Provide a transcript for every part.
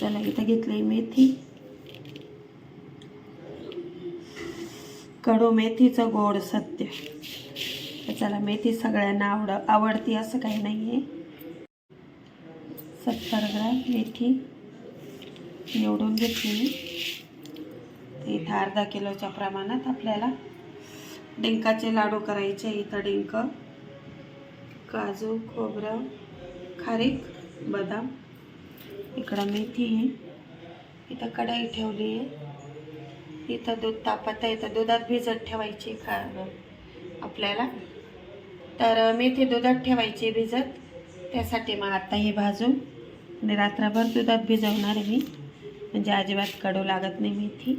चला इथं घेतली मेथी? कडू मेथीचं गोड सत्य. त्याच्याला मेथी सगळ्यांना आवड आवडती असं काही नाही आहे सत्तर ग्रॅम मेथी निवडून घेतली मी. इथं अर्धा किलोच्या प्रमाणात आपल्याला डिंकाचे लाडू करायचे इथं डिंक. काजू खोबरं खारीक बदाम. इकडं मेथी इथं कढई ठेवली आहे. इथं दूध तापत आहे. तर दुधात भिजत ठेवायची का आपल्याला? तर मेथी दुधात ठेवायची भिजत. त्यासाठी मग आत्ता हे भाजून आणि रात्रभर दुधात भिजवणार आहे मी. म्हणजे अजिबात कडू लागत नाही मेथी.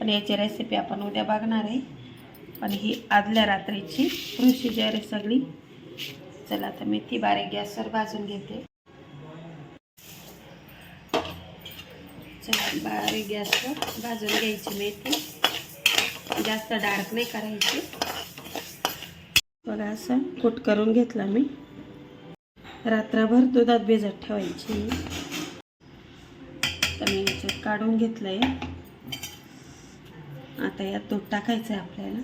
पण याची रेसिपी आपण उद्या बघणार आहे. पण ही आदल्या रात्रीची प्रोसिजर आहे सगळी. चला आता मेथी बारीक गॅसवर भाजून घेते. बारीक गॅसवर भाजून घ्यायची मेथी. जास्त डार्क नाही करायची. बघा असं कूट करून घेतला मी. रात्रभर दुधात भिजत ठेवायची. तर मी याच्यात काढून घेतलं आहे आता यात दूध टाकायचं आहे आपल्याला.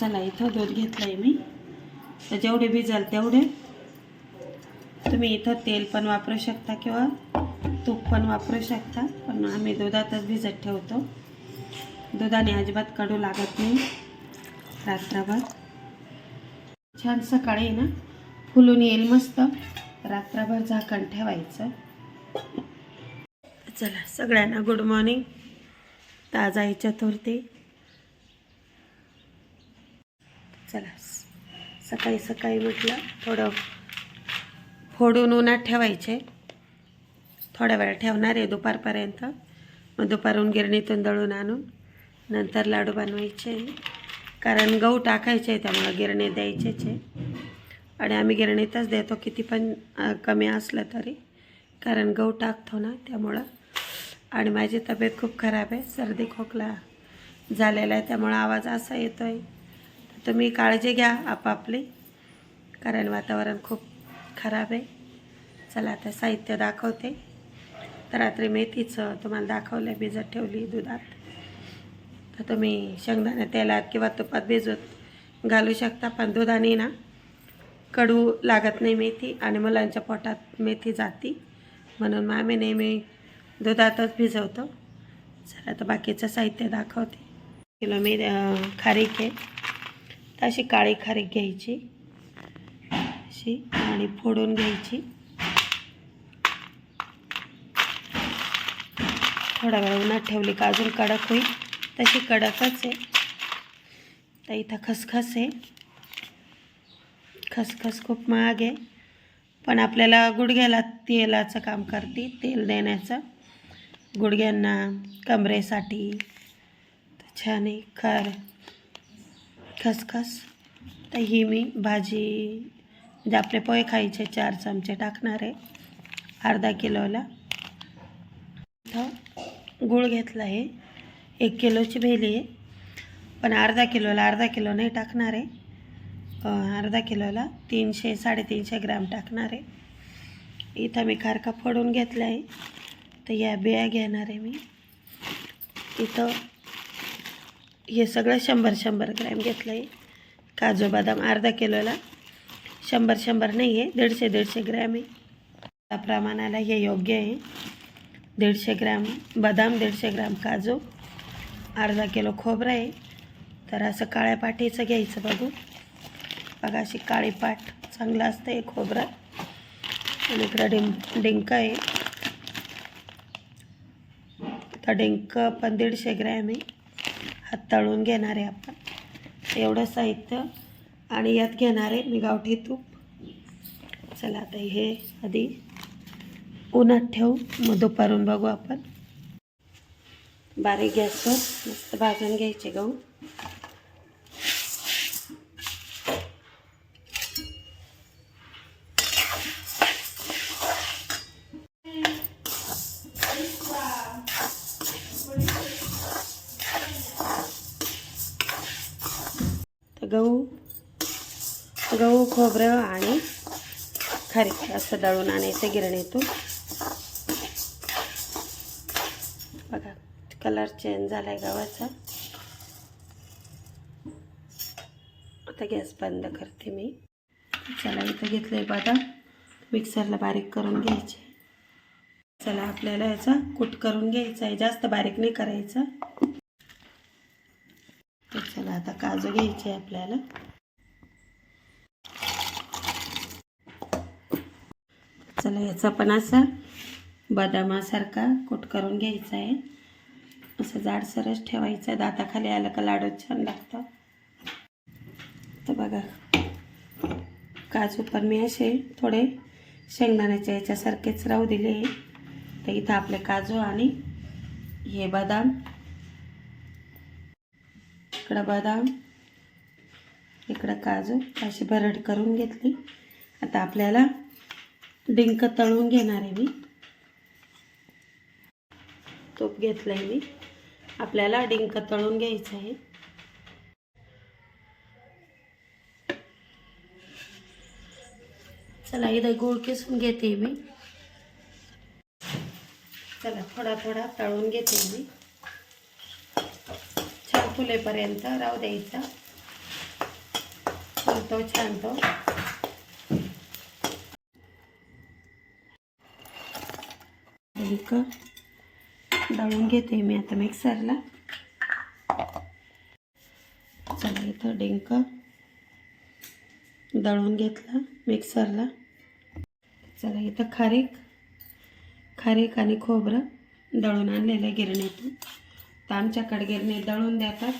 चला इथं दूध घेतलं आहे मी. तर जेवढे भिजाल तेवढे तुम्ही इथं तेल पण वापरू शकता किंवा तूप पण वापरू शकता पण आम्ही दुधातच भिजत ठेवतो. दुधाने अजिबात कडू लागत नाही रात्रभर. छान सकाळी ना फुलून येईल मस्त. रात्रभर झाकण ठेवायचं. चला सगळ्यांना गुड मॉर्निंग ताजा आहे चतुर्थी चला सकाळी सकाळी म्हटलं थोडं फोडून उन्हात ठेवायचे. थोड्या वेळ ठेवणार आहे दुपारपर्यंत. मग दुपारून गिरणीतून दळून आणून नंतर लाडू बनवायचे. कारण गहू टाकायचे त्यामुळं गिरणी द्यायचेच आहे. आणि आम्ही गिरणीतच देतो किती पण कमी असलं तरी. कारण गहू टाकतो ना त्यामुळं. आणि माझी तब्येत खूप खराब आहे सर्दी खोकला झालेला आहे त्यामुळं आवाज असा येतो आहे तुम्ही काळजी घ्या आपापली. कारण वातावरण खूप खराब आहे. चला आता साहित्य दाखवते. तर रात्री मेथीचं तुम्हाला दाखवलं आहे भिजत ठेवली दुधात. तर तुम्ही शेंगदाण्या तेलात किंवा तुपात भिजत घालू शकता पण दुधाने ना कडू लागत नाही मेथी आणि मुलांच्या पोटात मेथी जाती. म्हणून मग आम्ही नेहमी दुधातच भिजवतो. चला तर बाकीचं साहित्य दाखवते. किलो मी खारीक आहे. तर अशी काळी खारीक घ्यायची. अशी आणि फोडून घ्यायची. थोडा वेळ उन्हात ठेवली का अजून कडक होईल. तशी कडकच आहे. तर इथं खसखस आहे. खसखस खूप महाग आहे. पण आपल्याला गुडघ्याला तेलाचं काम करते तेल देण्याचं. गुडघ्यांना कमरेसाठी. छान आहे. खार खसखस. तर ही मी भाजी म्हणजे आपले पोहे खायचे चार चमचे टाकणार आहे. अर्धा किलोला. इथं गूळ घेतला आहे. एक किलोची भेली आहे. पण अर्धा किलोला अर्धा किलो नाही टाकणार आहे. अर्धा किलोला तीनशे साडेतीनशे ग्रॅम टाकणार आहे. इथं मी खारका फोडून घेतला आहे. तर या बिया घेणार आहे मी. इथं हे सगळं शंभर शंभर ग्रॅम घेतलं आहे काजू बदाम अर्धा किलोला. शंभर शंभर नाही आहे. दीडशे दीडशे ग्रॅम आहे. त्या प्रमाणाला हे योग्य आहे. दीडशे ग्रॅम बदाम दीडशे ग्रॅम काजू अर्धा किलो खोबरं आहे. तर असं काळ्या पाठीचं घ्यायचं बघू. बघा अशी काळी पाठ चांगलं असतं आहे खोबरं. आणि इकडं डिं डिंक आहे. तर डिंक पण दीडशे ग्रॅम आहे. हात तळून घेणार आहे आपण. एवढं साहित्य आणि यात घेणार आहे मी गावठी तूप. चला आता हे आधी उन्हात ठेवू मग दुपारून बघू आपण. बारीक गॅसवर मस्त भाजून घ्यायचे गहू. गहू खोबरं आणि खरी असं दळून आणायचं गिरणीतून. बघा कलर चेंज झाला आहे गव्हाचा. आता गॅस बंद करते मी. चला इथं घेतलं बदाम. मिक्सरला बारीक करून घ्यायचे. चला आपल्याला याचा कूट करून घ्यायचा आहे. जास्त बारीक नाही करायचा. चला आता काजू घ्यायचे आपल्याला. चला याचा पण असा बदामासारखा कूट करून घ्यायचा आहे. असं जाडसरच ठेवायचं. दाताखाली आलं का लाडू छान लागतं. तर बघा काजू पण मी असे थोडे शेंगदाण्याच्या याच्यासारखेच राहू दिले. तर इथं आपले काजू आणि हे बदाम. इकडं बदाम इकडं काजू अशी भरड करून घेतली. आता आपल्याला डिंक तळून घेणार आहे मी. तूप घेतलं आहे मी. आपल्याला डिंक तळून घ्यायचं आहे. चला इथं गूळ किसून घेते मी. चला थोडा थोडा तळून घेते मी. छान फुलेपर्यंत राहू द्यायचा. तो छान तो. डिंक दळून घेते मी आता मिक्सरला. चला इथं डिंक. दळून घेतलं मिक्सरला. चला इथं खारीक. खारीक आणि खोबरं दळून आणलेलं आहे गिरणीतून. तर आमच्याकडे गिरणी दळून देतात.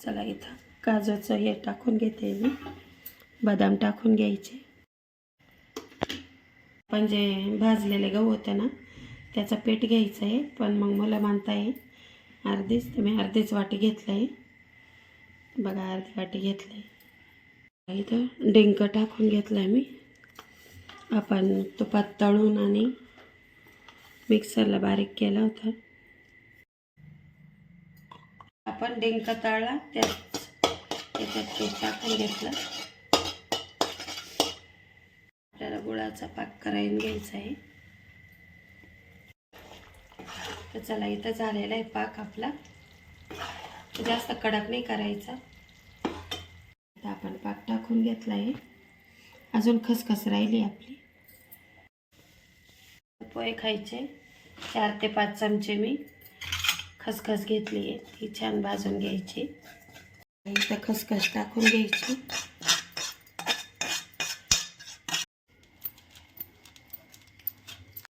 चला इथं काजूचं हे टाकून घेते मी. बदाम टाकून घ्यायचे. पण जे भाजलेले गहू होते ना त्याचं पीठ घ्यायचं आहे. पण मग मला मानता आहे अर्धीच तर मी अर्धीच वाटी घेतलं आहे बघा अर्धी वाटी घेतलं आहे इथं डिंक टाकून घेतलं आहे मी. आपण तुपात तळून आणि मिक्सरला बारीक केला होता. आपण डिंक तळला त्यात त्याच्यात टाकून घेतलं आपल्याला गुळाचा पाक करायला घ्यायचा आहे. तर चला इथं झालेला आहे पाक आपला. जास्त कडक नाही करायचा. आता आपण पाक टाकून घेतला आहे. अजून खसखस राहिली आपली. पोहे खायचे. चार ते पाच चमचे मी खसखस घेतली आहे. ती छान भाजून घ्यायची. इथं खसखस टाकून घ्यायची.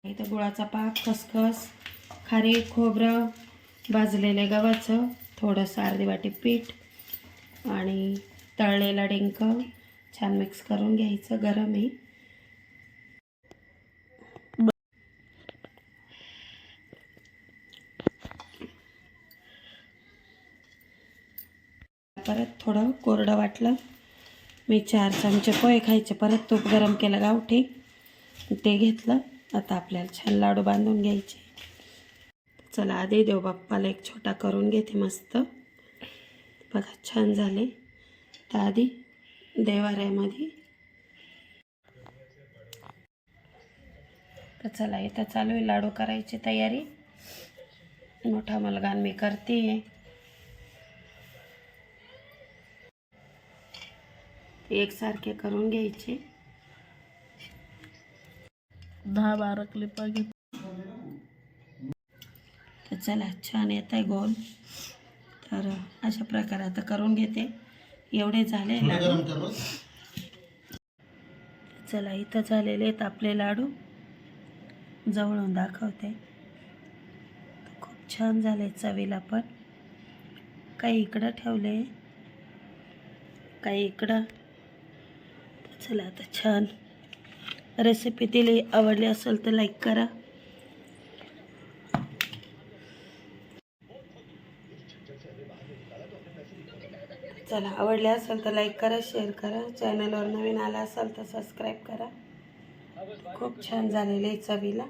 इथं गुळाचा पाक खसखस खारी खोबरं भाजलेलं गव्हाचं थोडंसं अर्धी वाटी पीठ आणि तळलेला डिंक छान मिक्स करून घ्यायचं गरम आहे. परत थोडं कोरडं वाटलं. मी चार चमचे पोहे खायचे. परत तूप गरम केलं गावठी. ते घेतलं. आता आपल्याला छान लाडू बांधून घ्यायचे. चला आधी देव बाप्पाला एक छोटा करून घेते मस्त. बघा छान झाले. तर आधी देवाऱ्यामध्ये. तर चला इथं चालू आहे लाडू करायची तयारी. मोठा मुलगा मी करते एकसारखे करून घ्यायचे. दहा बारा क्लिपा घेत तर चला छान येत आहे गोल तर अशा प्रकारे आता करून घेते. एवढे झाले लाडू. चला इथं झालेले आहेत आपले लाडू. जवळून दाखवते. खूप छान झाले चवीला पण. काही इकडं ठेवले. काही इकडं. चला आता छान. रेसिपी दिली आवडली असेल तर लाईक करा. चला आवडले असेल तर लाईक करा शेअर करा. चॅनलवर नवीन आला असाल तर सबस्क्राईब करा. खूप छान झालेले आहे चवीला.